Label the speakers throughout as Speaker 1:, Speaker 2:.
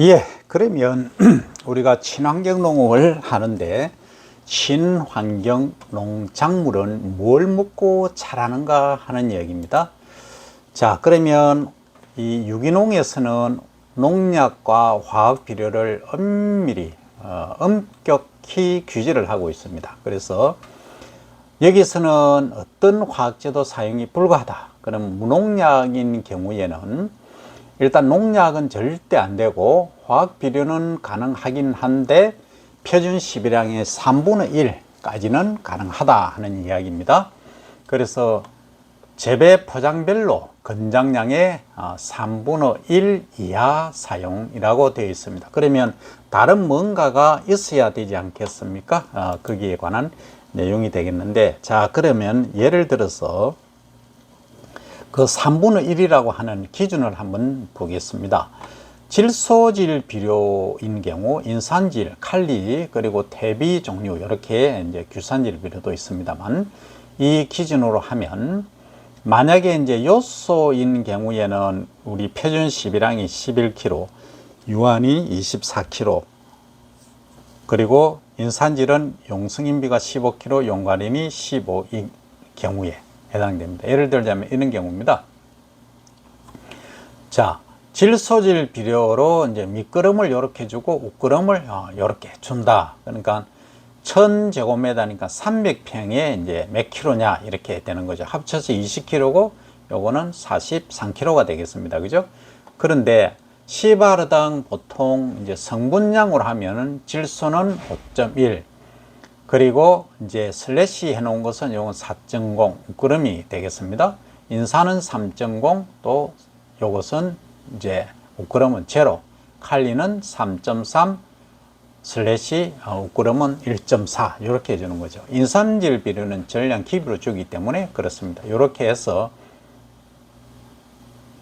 Speaker 1: 예, 그러면 우리가 친환경 농업을 하는데 친환경 농작물은 뭘 먹고 자라는가 하는 이야기입니다. 자, 그러면 이 유기농에서는 농약과 화학 비료를 엄밀히 어, 엄격히 규제를 하고 있습니다. 그래서 여기서는 어떤 화학제도 사용이 불가하다. 그럼 무농약인 경우에는 일단 농약은 절대 안 되고 화학 비료는 가능하긴 한데 표준 시비량의 3분의 1까지는 가능하다 하는 이야기입니다. 그래서 재배 포장별로 건장량의 어, 3분의 1 이하 사용이라고 되어 있습니다. 그러면 다른 뭔가가 있어야 되지 않겠습니까? 어, 거기에 관한 내용이 되겠는데, 자, 그러면 예를 들어서 그 3분의 1이라고 하는 기준을 한번 보겠습니다. 질소질 비료인 경우 인산질, 칼리, 그리고 퇴비 종류 이렇게 이제 규산질 비료도 있습니다만 이 기준으로 하면 만약에 이제 요소인 경우에는 우리 표준 시비량이 11kg, 유한이 24kg, 그리고 인산질은 용승인비가 15kg, 용가린이 15인 경우에 해당됩니다. 예를 들자면 이런 경우입니다. 자, 질소질 비료로 이제 미끄럼을 이렇게 주고 우끄럼을 이렇게 준다. 그러니까 1000제곱미터니까 300평에 이제 몇 킬로냐 이렇게 되는 거죠. 합쳐서 20킬로고 요거는 43킬로가 되겠습니다. 그죠? 그런데 시바르당 보통 이제 성분량으로 하면은 질소는 5.1 그리고 이제 슬래시 해놓은 것은 요건 4.0 그램이 되겠습니다. 인산은 3.0 또 요것은 이제 5g은 제로 칼리는 3.3 슬래시 어, 5g은 1.4 이렇게 해주는 거죠. 인산질 비료는 전량 기비로 주기 때문에 그렇습니다. 이렇게 해서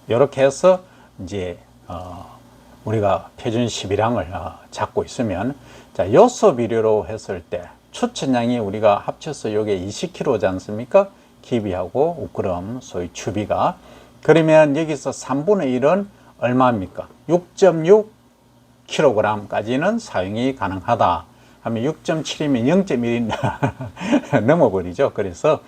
Speaker 1: 이렇게 해서 이제 어, 우리가 표준 시비량을 어, 잡고 있으면 자 요소 비료로 했을 때 추천량이 우리가 합쳐서 요게 20kg지 않습니까? 기비하고 5g 소위 추비가 그러면 여기서 3분의 1은 얼마입니까? 6.6kg까지는 사용이 가능하다 하면 6.7이면 0.1이 넘어버리죠. 그래서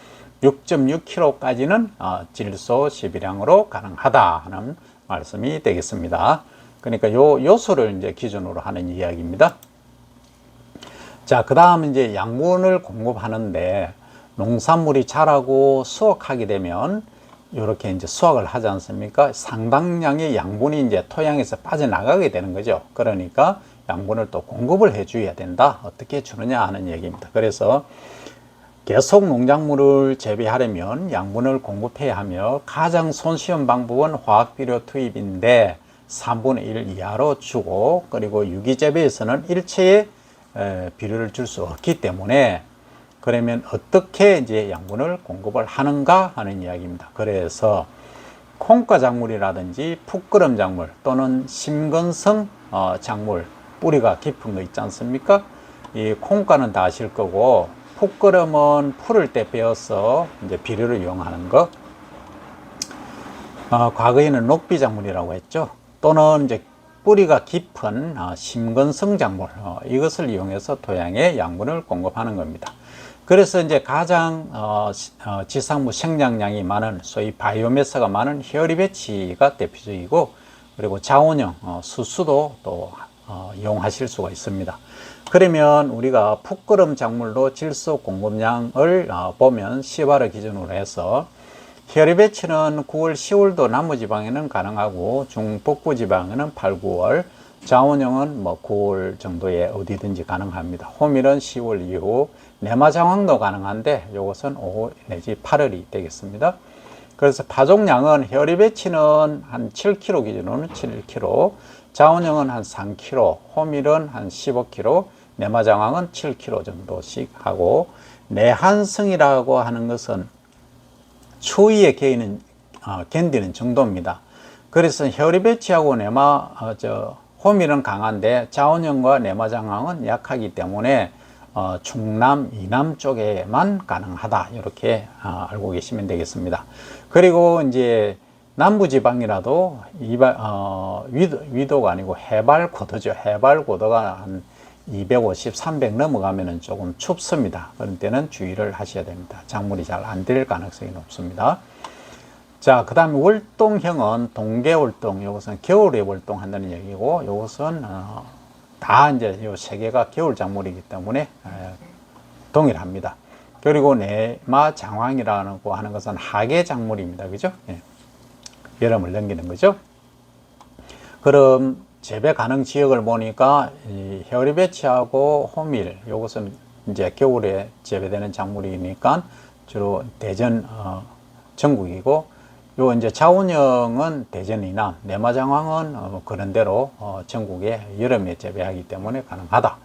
Speaker 1: 6.6kg까지는 어, 질소 시비량으로 가능하다 하는 말씀이 되겠습니다. 그러니까 요 요소를 이제 기준으로 하는 이야기입니다. 자, 그 다음 이제 양분을 공급하는데 농산물이 자라고 수확하게 되면 이렇게 이제 수확을 하지 않습니까? 상당량의 양분이 이제 토양에서 빠져나가게 되는 거죠. 그러니까 양분을 또 공급을 해줘야 된다. 어떻게 주느냐 하는 얘기입니다. 그래서 계속 농작물을 재배하려면 양분을 공급해야 하며 가장 손쉬운 방법은 화학비료 투입인데 3분의 1 이하로 주고 그리고 유기재배에서는 일체의 비료를 줄 수 없기 때문에 그러면 어떻게 이제 양분을 공급을 하는가 하는 이야기입니다. 그래서 콩과 작물이라든지 풋그름 작물 또는 심근성 어, 작물 뿌리가 깊은 거 있지 않습니까? 이 콩과는 다 아실 거고 풋그름은 풀을 때 베어서 이제 비료를 이용하는 거. 어, 과거에는 녹비 작물이라고 했죠. 또는 이제 뿌리가 깊은 어, 심근성 작물 어, 이것을 이용해서 토양에 양분을 공급하는 겁니다. 그래서 이제 가장 어, 어, 지상부 생장량이 많은 소위 바이오매스가 많은 히어리베치가 대표적이고 그리고 자원형 어, 수수도 또 어, 이용하실 수가 있습니다. 그러면 우리가 풋그름 작물로 질소 공급량을 어, 보면 시바르 기준으로 해서 히어리베치는 9월, 10월도 남부지방에는 가능하고 중북부지방에는 8, 9월, 자원형은 뭐 9월 정도에 어디든지 가능합니다. 호밀은 10월 이후, 내마장황도 가능한데 이것은 5 내지 8월이 되겠습니다. 그래서 파종량은 혈입배치는 한 7kg 기준으로는 7kg, 자원형은 한 3kg, 호밀은 한 15kg, 내마장황은 7kg 정도씩 하고 내한성이라고 하는 것은 추위에 개이는 어, 견디는 정도입니다. 그래서 혈입배치하고 내마 어, 저 호밀은 강한데 자원형과 내마장황은 약하기 때문에 어, 충남, 이남 쪽에만 가능하다. 이렇게 어, 알고 계시면 되겠습니다. 그리고 이제 남부지방이라도 이발, 어, 위도, 위도가 아니고 해발 고도죠. 해발 고도가 한 250, 300 넘어가면은 조금 춥습니다. 그런 때는 주의를 하셔야 됩니다. 작물이 잘 안 될 가능성이 높습니다. 자, 그 다음에 월동형은 동계월동, 이것은 겨울에 월동한다는 얘기고, 이것은, 어, 다 이제 요세 개가 겨울 작물이기 때문에, 에, 동일합니다. 그리고 내마 장황이라고 하는 것은 하계 작물입니다. 그죠? 예. 여름을 넘기는 거죠. 그럼 재배 가능 지역을 보니까 이 혈리배치하고 호밀 이것은 이제 겨울에 재배되는 작물이니까 주로 대전 어, 전국이고 요 이제 자운형은 대전 이남 내마장황은 어, 그런 대로 어, 전국에 여름에 재배하기 때문에 가능하다.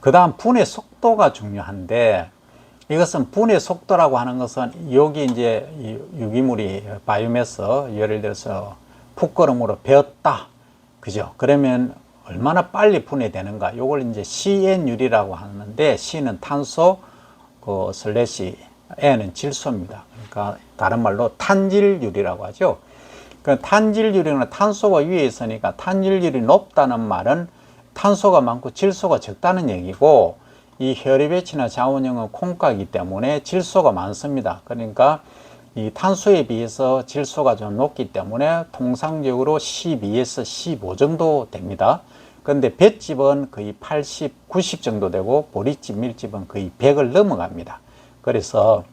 Speaker 1: 그 다음 분해 속도가 중요한데 이것은 분해 속도라고 하는 것은 여기 이제 이 유기물이 바이오매스 예를 들어서 풋거름으로 베었다. 그죠? 그러면 얼마나 빨리 분해되는가? 요걸 이제 CN율이라고 하는데 C는 탄소 그 슬래시 N은 질소입니다. 그러니까 다른 말로 탄질율이라고 하죠. 그 탄질율이나 탄소가 위에 있으니까 탄질율이 높다는 말은 탄소가 많고 질소가 적다는 얘기고 이 혈액배치나 자원형은 콩가이기 때문에 질소가 많습니다. 그러니까 이 탄소에 비해서 질소가 좀 높기 때문에 통상적으로 12에서 15 정도 됩니다. 그런데 볏집은 거의 80, 90 정도 되고 보리집, 밀집은 거의 100을 넘어갑니다. 그래서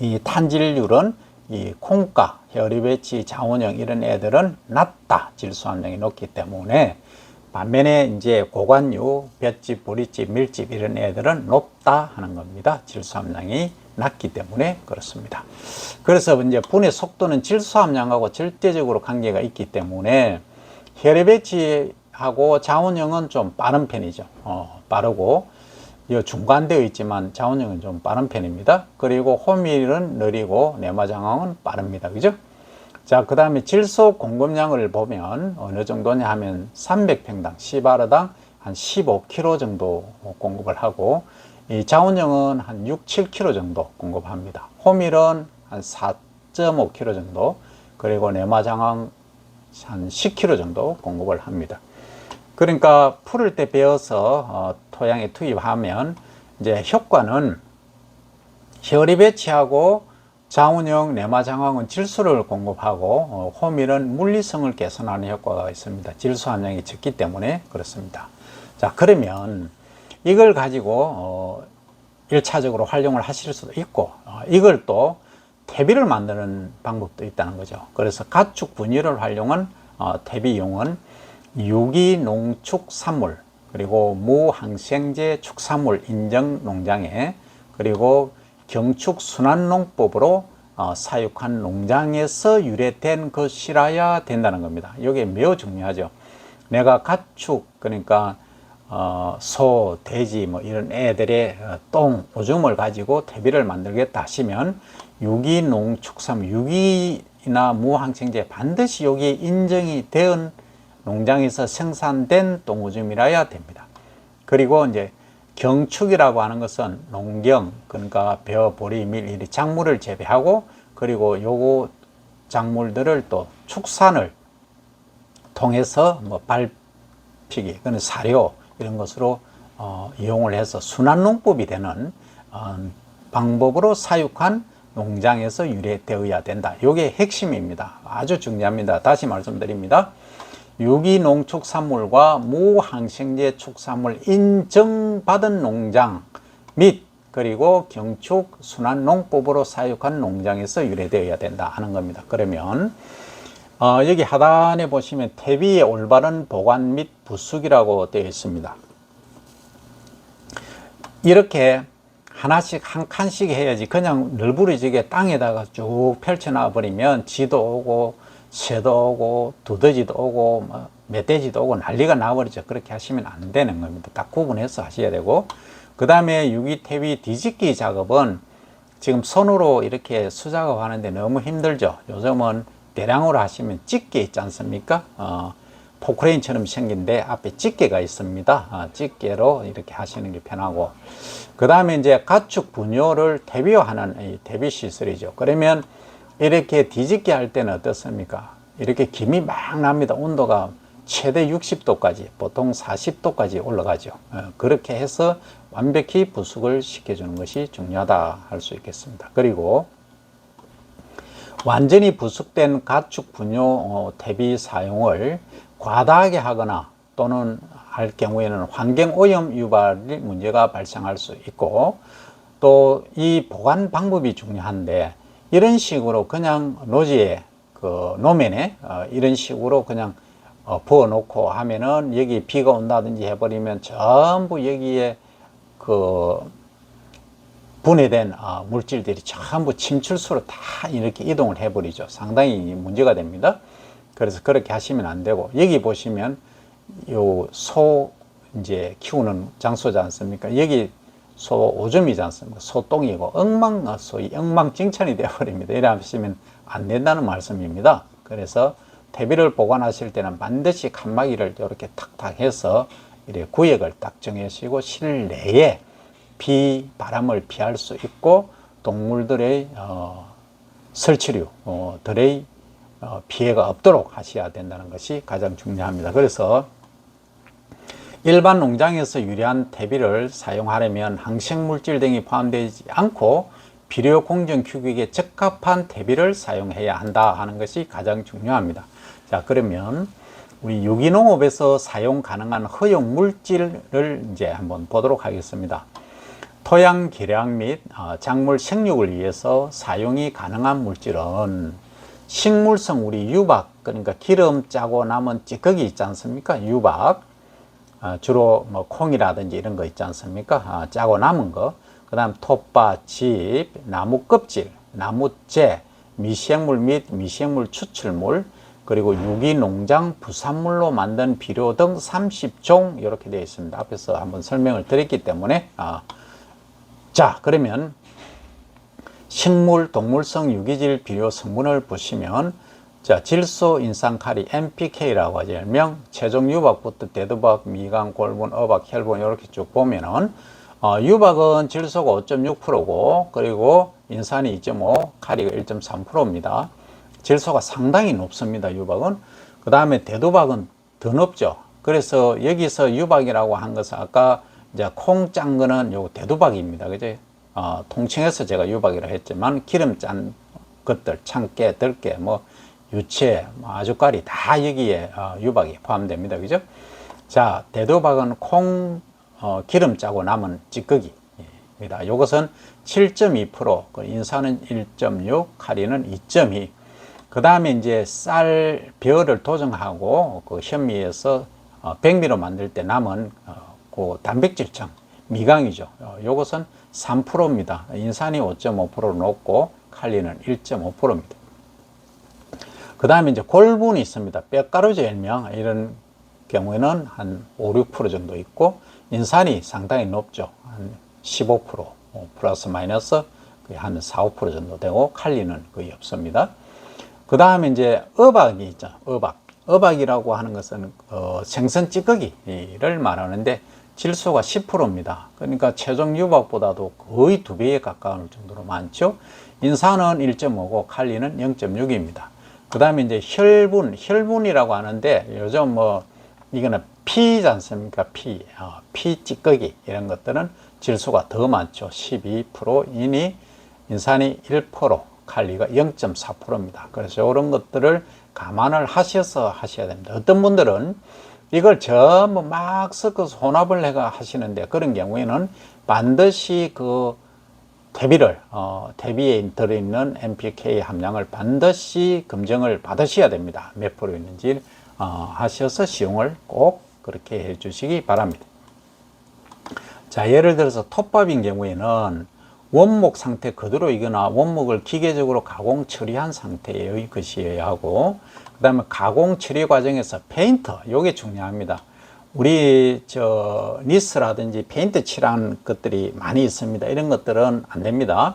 Speaker 1: 이 탄질률은 이 콩가, 혈입배치, 자원형 이런 애들은 낮다. 질소 함량이 높기 때문에 반면에 이제 고관류, 볏집, 보리집, 밀집 이런 애들은 높다 하는 겁니다. 질소 함량이 낮기 때문에 그렇습니다. 그래서 이제 분해 속도는 질소 함량하고 절대적으로 관계가 있기 때문에 혈액배치하고 자원형은 좀 빠른 편이죠. 어, 빠르고 이 중간되어 있지만 자원형은 좀 빠른 편입니다. 그리고 호밀은 느리고 내마장황은 빠릅니다. 그죠? 자, 그 다음에 질소 공급량을 보면 어느 정도냐 하면 300평당, 시바르당 한 15kg 정도 공급을 하고 이 자원형은 한 6, 7kg 정도 공급합니다. 호밀은 한 4.5kg 정도, 그리고 내마장황 한 10kg 정도 공급을 합니다. 그러니까 풀을 때 베어서 어, 토양에 투입하면 이제 효과는 혈이 배치하고 자운형 내마장황은 질소를 공급하고 어, 호밀은 물리성을 개선하는 효과가 있습니다. 질소 함량이 적기 때문에 그렇습니다. 자 그러면 이걸 가지고 어, 1차적으로 활용을 하실 수도 있고 어, 이걸 또 퇴비를 만드는 방법도 있다는 거죠. 그래서 가축 분유를 활용한 어, 퇴비용은 유기농축산물 그리고 무항생제 축산물 인정 농장에 그리고 경축 순환농법으로 어, 사육한 농장에서 유래된 것이라야 된다는 겁니다. 이게 매우 중요하죠. 내가 가축 그러니까 어, 소, 돼지 뭐 이런 애들의 어, 똥, 오줌을 가지고 퇴비를 만들겠다 하시면 유기농 축산물, 유기나 무항생제 반드시 여기 인정이 된 농장에서 생산된 똥오줌이라야 됩니다. 그리고 이제 경축이라고 하는 것은 농경, 그러니까 벼, 보리, 밀, 이리 작물을 재배하고 그리고 요거 작물들을 또 축산을 통해서 뭐 발피기, 그는 사료 이런 것으로 어, 이용을 해서 순환 농법이 되는 어, 방법으로 사육한 농장에서 유래되어야 된다. 이게 핵심입니다. 아주 중요합니다. 다시 말씀드립니다. 유기농 축산물과 무항생제 축산물 인정받은 농장 및 그리고 경축 순환 농법으로 사육한 농장에서 유래되어야 된다 하는 겁니다. 그러면 어, 여기 하단에 보시면 퇴비의 올바른 보관 및 부숙이라고 되어 있습니다. 이렇게 하나씩 한 칸씩 해야지 그냥 널브러지게 땅에다가 쭉 펼쳐놔 버리면 지도 오고 새도 오고 두더지도 오고 뭐 멧돼지도 오고 난리가 나버리죠. 그렇게 하시면 안 되는 겁니다. 딱 구분해서 하셔야 되고 그 다음에 유기태비 뒤집기 작업은 지금 손으로 이렇게 수작업 하는데 너무 힘들죠. 요즘은 대량으로 하시면 집게 있지 않습니까? 어, 포크레인처럼 생긴데 앞에 집게가 있습니다. 어, 집게로 이렇게 하시는 게 편하고 그 다음에 이제 가축 분뇨를 대비화하는 이 대비 시설이죠. 그러면 이렇게 뒤집게 할 때는 어떻습니까? 이렇게 김이 막 납니다. 온도가 최대 60도까지, 보통 40도까지 올라가죠. 어, 그렇게 해서 완벽히 부숙을 시켜주는 것이 중요하다 할 수 있겠습니다. 그리고 완전히 부숙된 가축 분뇨 어, 대비 사용을 과다하게 하거나 또는 할 경우에는 환경 오염 유발 문제가 발생할 수 있고 또 이 보관 방법이 중요한데 이런 식으로 그냥 노지에 그 노면에 어, 이런 식으로 그냥 어, 부어 놓고 하면은 여기 비가 온다든지 해버리면 전부 여기에 그 분해된 어, 물질들이 전부 침출수로 다 이렇게 이동을 해버리죠. 상당히 문제가 됩니다. 그래서 그렇게 하시면 안 되고 여기 보시면 요 소 이제 키우는 장소지 않습니까? 여기 소 오줌이지 않습니까? 소똥이고 엉망 소위 엉망진창이 되어버립니다. 이래 하시면 안 된다는 말씀입니다. 그래서 퇴비를 보관하실 때는 반드시 칸막이를 이렇게 탁탁 해서 이렇게 구역을 딱 정해시고 실내에 비, 바람을 피할 수 있고 동물들의 어, 설치류들의 어, 피해가 없도록 하셔야 된다는 것이 가장 중요합니다. 그래서 일반 농장에서 유리한 퇴비를 사용하려면 항생물질 등이 포함되지 않고 비료 공정 규격에 적합한 퇴비를 사용해야 한다 하는 것이 가장 중요합니다. 자, 그러면 우리 유기농업에서 사용 가능한 허용 물질을 이제 한번 보도록 하겠습니다. 토양 개량 및 어, 작물 생육을 위해서 사용이 가능한 물질은 식물성 우리 유박 그러니까 기름 짜고 남은 찌꺼기 있지 않습니까? 유박 어, 주로 뭐 콩이라든지 이런 거 있지 않습니까? 어, 짜고 남은 거. 그 다음 톱바, 집, 나무 껍질, 나무재, 미생물 및 미생물 추출물, 그리고 유기농장 부산물로 만든 비료 등 30종 이렇게 되어 있습니다. 앞에서 한번 설명을 드렸기 때문에 아, 자 그러면 식물 동물성 유기질 비료 성분을 보시면 자 질소 인산칼리 NPK라고 하죠. 일명 최종 유박부터 대두박 미강 골분 어박 혈분 이렇게 쭉 보면은 어, 유박은 질소가 5.6%고 그리고 인산이 2.5 칼리가 1.3%입니다. 질소가 상당히 높습니다 유박은. 그 다음에 대두박은 더 높죠. 그래서 여기서 유박이라고 한 것은 아까 이제 콩 짠 거는 요 대두박입니다. 그죠? 어, 통칭해서 제가 유박이라 했지만 기름 짠 것들, 참깨, 들깨, 뭐 유채, 뭐 아주까리 다 여기에 어, 유박이 포함됩니다. 그죠? 자, 대두박은 콩 어, 기름 짜고 남은 찌꺼기입니다. 이것은 7.2%, 그 인산은 1.6, 카리는 2.2. 그 다음에 이제 쌀 벼를 도정하고 그 현미에서 어, 백미로 만들 때 남은 어, 그 단백질청 미강이죠. 어, 요것은 3%입니다. 인산이 5.5% 높고 칼리는 1.5%입니다. 그 다음에 이제 골분이 있습니다. 뼈가루죠, 일명. 이런 경우에는 한 5, 6% 정도 있고, 인산이 상당히 높죠. 한 15%, 어, 플러스 마이너스 한 4, 5% 정도 되고, 칼리는 거의 없습니다. 그 다음에 이제 어박이 있죠. 어박. 어박이라고 하는 것은 어, 생선 찌꺼기를 말하는데 질소가 10%입니다. 그러니까 최종 유박보다도 거의 두 배에 가까울 정도로 많죠. 인산은 1.5고 칼리는 0.6입니다. 그 다음에 이제 혈분, 혈분이라고 하는데 요즘 뭐 이거는 피지 않습니까? 피, 어, 피 찌꺼기 이런 것들은 질소가 더 많죠. 12%이니 인산이 1%, 칼리가 0.4%입니다. 그래서 이런 것들을 감안을 하셔서 하셔야 됩니다. 어떤 분들은 이걸 전부 막 섞어서 혼합을 해가 하시는데 그런 경우에는 반드시 그 대비를 어, 대비에 들어있는 NPK 함량을 반드시 검증을 받으셔야 됩니다. 몇 프로 있는지 어, 하셔서 시용을 꼭 그렇게 해 주시기 바랍니다. 자 예를 들어서 톱밥인 경우에는 원목 상태 그대로 이거나 원목을 기계적으로 가공 처리한 상태의 것이어야 하고 그 다음에 가공 처리 과정에서 페인트 요게 중요합니다. 우리 저 니스라든지 페인트 칠한 것들이 많이 있습니다. 이런 것들은 안 됩니다.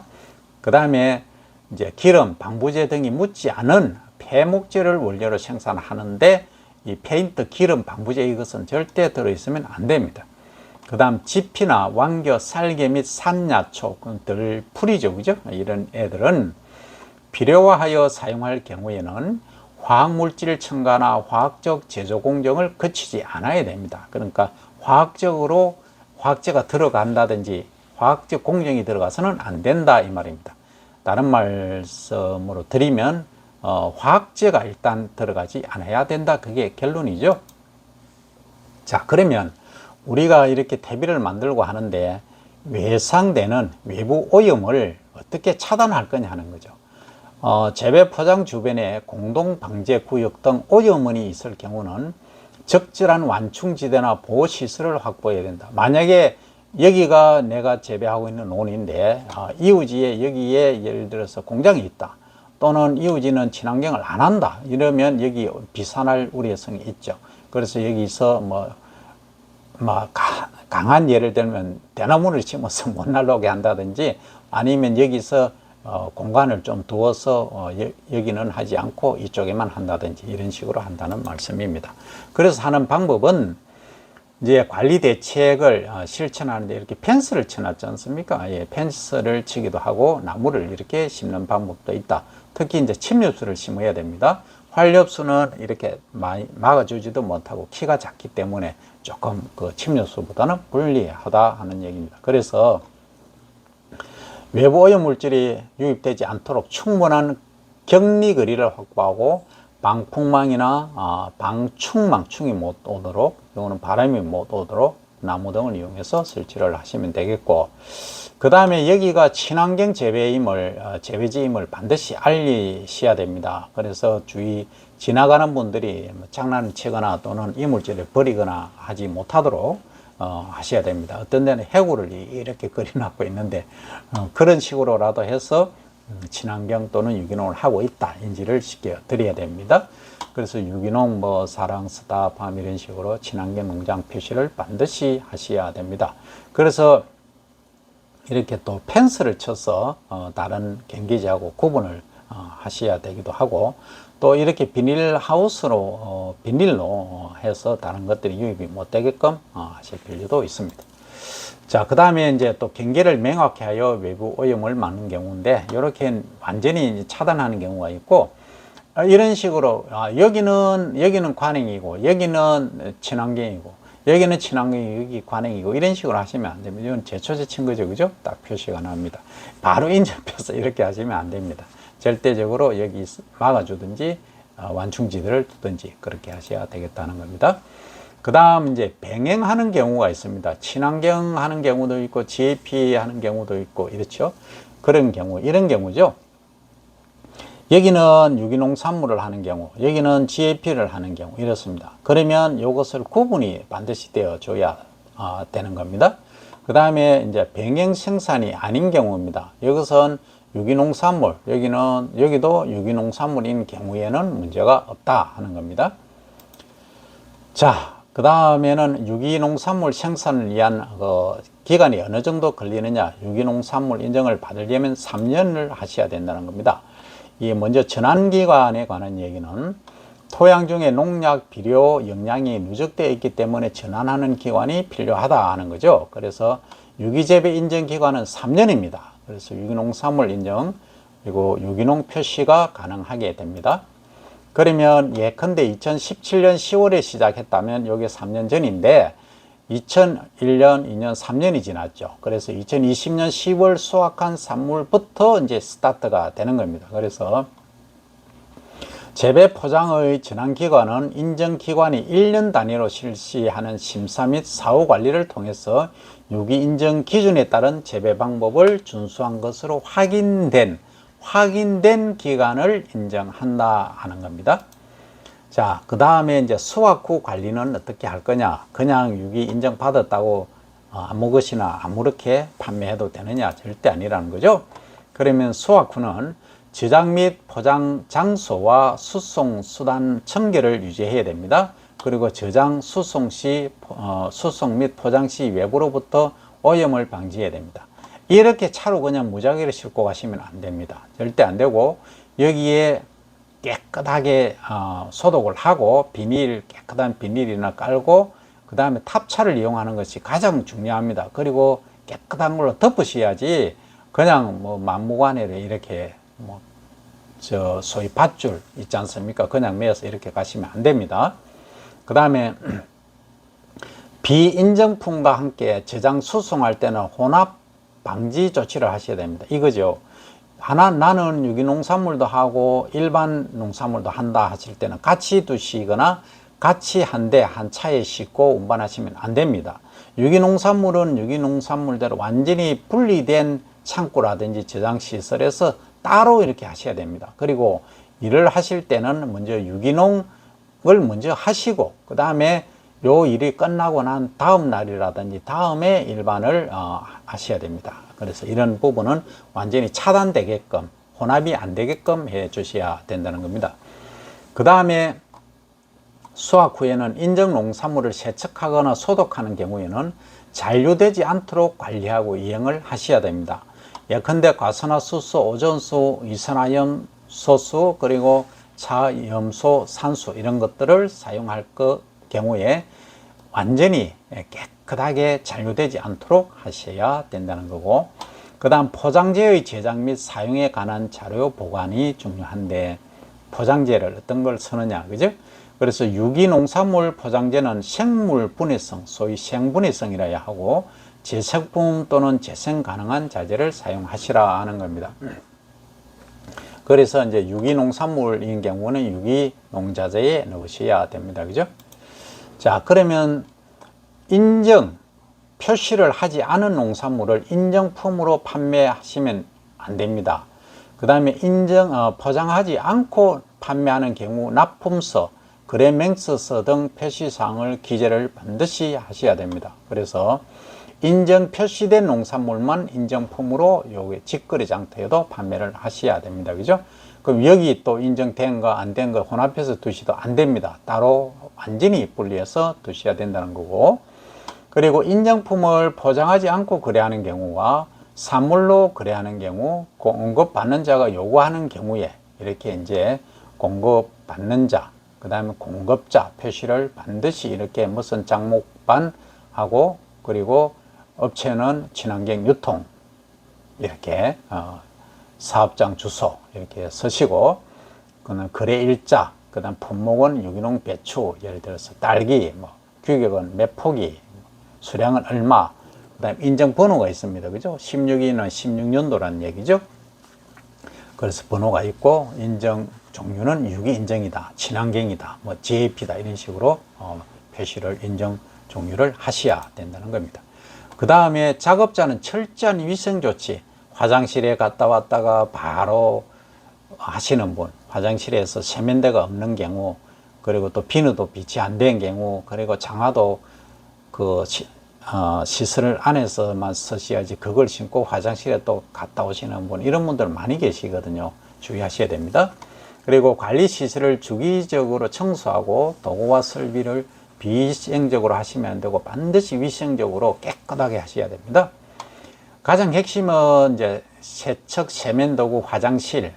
Speaker 1: 그 다음에 이제 기름 방부제 등이 묻지 않은 폐목재를 원료로 생산하는데 이 페인트 기름 방부제 이것은 절대 들어있으면 안 됩니다. 그 다음 지피나 왕겨, 살개 및 산야초, 들 풀이죠, 그죠? 이런 애들은 비료화하여 사용할 경우에는 화학물질 첨가나 화학적 제조 공정을 거치지 않아야 됩니다. 그러니까 화학적으로 화학제가 들어간다든지 화학적 공정이 들어가서는 안 된다 이 말입니다. 다른 말씀으로 드리면 어, 화학제가 일단 들어가지 않아야 된다 그게 결론이죠. 자 그러면 우리가 이렇게 퇴비를 만들고 하는데 외상되는 외부 오염을 어떻게 차단할 거냐 하는 거죠. 어, 재배 포장 주변에 공동 방제 구역 등 오염원이 있을 경우는 적절한 완충지대나 보호 시설을 확보해야 된다. 만약에 여기가 내가 재배하고 있는 논인데 어, 이웃지에 여기에 예를 들어서 공장이 있다. 또는 이웃지는 친환경을 안 한다. 이러면 여기 비산할 우려성이 있죠. 그래서 여기서 뭐, 뭐 강한 예를 들면 대나무를 심어서 못 날라오게 한다든지 아니면 여기서 어, 공간을 좀 두어서 어, 여, 기는 하지 않고 이쪽에만 한다든지 이런 식으로 한다는 말씀입니다. 그래서 하는 방법은 이제 관리 대책을 어, 실천하는데 이렇게 펜스를 쳐놨지 않습니까? 예, 펜스를 치기도 하고 나무를 이렇게 심는 방법도 있다. 특히 이제 침엽수를 심어야 됩니다. 활엽수는 이렇게 많이 막아주지도 못하고 키가 작기 때문에 조금 그 침엽수보다는 불리하다 하는 얘기입니다. 그래서 외부 오염 물질이 유입되지 않도록 충분한 격리 거리를 확보하고 방풍망이나 어, 방충망 충이 못 오도록 이거는 바람이 못 오도록 나무 등을 이용해서 설치를 하시면 되겠고 그 다음에 여기가 친환경 재배임을 어, 재배지임을 반드시 알리셔야 됩니다. 그래서 주위 지나가는 분들이 뭐 장난을 치거나 또는 이물질을 버리거나 하지 못하도록 어, 하셔야 됩니다. 어떤 데는 해구를 이렇게 그려놓고 있는데 어, 그런 식으로라도 해서 음, 친환경 또는 유기농을 하고 있다 인지를 시켜 드려야 됩니다. 그래서 유기농 뭐 사랑 스타팜 이런 식으로 친환경 농장 표시를 반드시 하셔야 됩니다. 그래서 이렇게 또 펜스를 쳐서 어, 다른 경기지하고 구분을 어, 하셔야 되기도 하고 또 이렇게 비닐 하우스로 어, 비닐로 해서 다른 것들이 유입이 못 되게끔 어, 하실 필요도 있습니다. 자, 그 다음에 이제 또 경계를 명확히 하여 외부 오염을 막는 경우인데, 이렇게 완전히 차단하는 경우가 있고, 어, 이런 식으로, 아, 여기는, 여기는 관행이고, 여기는 친환경이고, 여기는 친환경, 여기 관행이고, 이런 식으로 하시면 안 됩니다. 이건 제초제 친 거죠, 그죠? 딱 표시가 납니다. 바로 인접해서 이렇게 하시면 안 됩니다. 절대적으로 여기 막아주든지 어, 완충지대를 두든지 그렇게 하셔야 되겠다는 겁니다. 그 다음 이제 병행하는 경우가 있습니다. 친환경 하는 경우도 있고 GAP 하는 경우도 있고 이렇죠. 그런 경우 이런 경우죠. 여기는 유기농 산물을 하는 경우, 여기는 GAP를 하는 경우 이렇습니다. 그러면 이것을 구분이 반드시 되어 줘야 어, 되는 겁니다. 그 다음에 이제 병행 생산이 아닌 경우입니다. 이것은 유기농 산물 여기는 여기도 유기농 산물인 경우에는 문제가 없다 하는 겁니다. 자, 그 다음에는 유기농 산물 생산을 위한 그 기간이 어느 정도 걸리느냐 유기농 산물 인정을 받으려면 3년을 하셔야 된다는 겁니다. 이 먼저 전환기간에 관한 얘기는 토양 중에 농약, 비료, 영양이 누적되어 있기 때문에 전환하는 기간이 필요하다 하는 거죠. 그래서 유기재배 인정 기간은 3년입니다. 그래서 유기농산물 인정 그리고 유기농 표시가 가능하게 됩니다. 그러면 예컨대 2017년 10월에 시작했다면 여기 3년 전인데 2001년, 2년, 3년이 지났죠. 그래서 2020년 10월 수확한 산물부터 이제 스타트가 되는 겁니다. 그래서 재배 포장의 전환 기관은 인정 기관이 1년 단위로 실시하는 심사 및 사후 관리를 통해서 유기 인정 기준에 따른 재배 방법을 준수한 것으로 확인된 확인된 기간을 인정한다 하는 겁니다. 자, 그 다음에 이제 수확 후 관리는 어떻게 할 거냐? 그냥 유기 인정 받았다고 어, 아무것이나 아무렇게 판매해도 되느냐? 절대 아니라는 거죠. 그러면 수확 후는 저장 및 포장 장소와 수송 수단 청결을 유지해야 됩니다. 그리고 저장 수송 시 어, 수송 및 포장 시 외부로부터 오염을 방지해야 됩니다. 이렇게 차로 그냥 무작위로 싣고 가시면 안 됩니다. 절대 안 되고 여기에 깨끗하게 어, 소독을 하고 비닐 깨끗한 비닐이나 깔고 그 다음에 탑차를 이용하는 것이 가장 중요합니다. 그리고 깨끗한 걸로 덮으셔야지 그냥 뭐 만무관에를 이렇게 뭐 저 소위 밧줄 있지 않습니까? 그냥 매어서 이렇게 가시면 안 됩니다. 그 다음에 비인정품과 함께 저장 수송할 때는 혼합 방지 조치를 하셔야 됩니다. 이거죠. 하나 나는 유기농산물도 하고 일반 농산물도 한다 하실 때는 같이 두시거나 같이 한 대 한 차에 싣고 운반하시면 안 됩니다. 유기농산물은 유기농산물대로 완전히 분리된 창고라든지 저장 시설에서 따로 이렇게 하셔야 됩니다. 그리고 일을 하실 때는 먼저 유기농 을 먼저 하시고 그 다음에 요 일이 끝나고 난 다음 날이라든지 다음에 일반을 어, 하셔야 됩니다. 그래서 이런 부분은 완전히 차단되게끔 혼합이 안 되게끔 해 주셔야 된다는 겁니다. 그 다음에 수확 후에는 인정 농산물을 세척하거나 소독하는 경우에는 잔류되지 않도록 관리하고 이행을 하셔야 됩니다. 예컨대 과산화수소, 오존수, 이산화염 소수, 그리고 차염소, 산수 이런 것들을 사용할 그 경우에 완전히 깨끗하게 잔류되지 않도록 하셔야 된다는 거고 그 다음 포장재의 제작 및 사용에 관한 자료 보관이 중요한데 포장재를 어떤 걸 쓰느냐 그죠? 그래서 유기농산물 포장재는 생물 분해성 소위 생분해성이라 하고 재생품 또는 재생 가능한 자재를 사용하시라 하는 겁니다. 그래서 이제 유기농산물인 경우는 유기농자재에 넣으셔야 됩니다. 그죠? 자, 그러면 인정 표시를 하지 않은 농산물을 인정품으로 판매하시면 안 됩니다. 그 다음에 인정 어, 포장하지 않고 판매하는 경우 납품서, 그레맹스서 등 표시사항을 기재를 반드시 하셔야 됩니다. 그래서 인정 표시된 농산물만 인정품으로 요게 직거래 장터에도 판매를 하셔야 됩니다. 그죠? 그럼 여기 또 인정된 거 안 된 거 혼합해서 두시도 안 됩니다. 따로 완전히 분리해서 두셔야 된다는 거고. 그리고 인정품을 포장하지 않고 거래하는 경우와 사물로 거래하는 경우, 공급받는 자가 요구하는 경우에 이렇게 이제 공급받는 자, 그 다음에 공급자 표시를 반드시 이렇게 무슨 장목반 하고 그리고 업체는 친환경 유통. 이렇게 어, 사업장 주소 이렇게 쓰시고 그는 거래 일자 그다음 품목은 유기농 배추 예를 들어서 딸기 뭐 규격은 몇 포기 수량은 얼마 그다음 인증 번호가 있습니다. 그죠? 16위는 16년도라는 얘기죠? 그래서 번호가 있고 인증 종류는 유기 인증이다 친환경이다 뭐 GAP다 이런 식으로 어, 표시를 인증 종류를 하셔야 된다는 겁니다 그 다음에 작업자는 철저한 위생 조치, 화장실에 갔다 왔다가 바로 하시는 분, 화장실에서 세면대가 없는 경우, 그리고 또 비누도 빛이 안 된 경우, 그리고 장화도 그 시, 어, 시설 안에서만 쓰셔야지 그걸 신고 화장실에 또 갔다 오시는 분, 이런 분들 많이 계시거든요. 주의하셔야 됩니다. 그리고 관리 시설을 주기적으로 청소하고 도구와 설비를 비위생적으로 하시면 안 되고 반드시 위생적으로 깨끗하게 하셔야 됩니다. 가장 핵심은 이제 세척, 세면 도구, 화장실이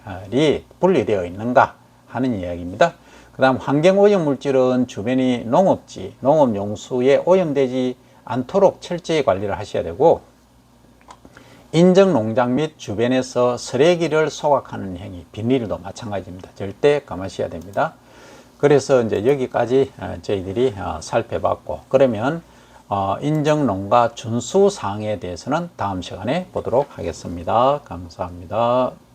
Speaker 1: 분리되어 있는가 하는 이야기입니다. 그 다음 환경 오염 물질은 주변이 농업지, 농업 용수에 오염되지 않도록 철저히 관리를 하셔야 되고 인정 농장 및 주변에서 쓰레기를 소각하는 행위, 비닐도 마찬가지입니다. 절대 감하셔야 됩니다. 그래서 이제 여기까지 어, 저희들이 어, 살펴봤고 그러면 어, 인정농가 준수 사항에 대해서는 다음 시간에 보도록 하겠습니다. 감사합니다.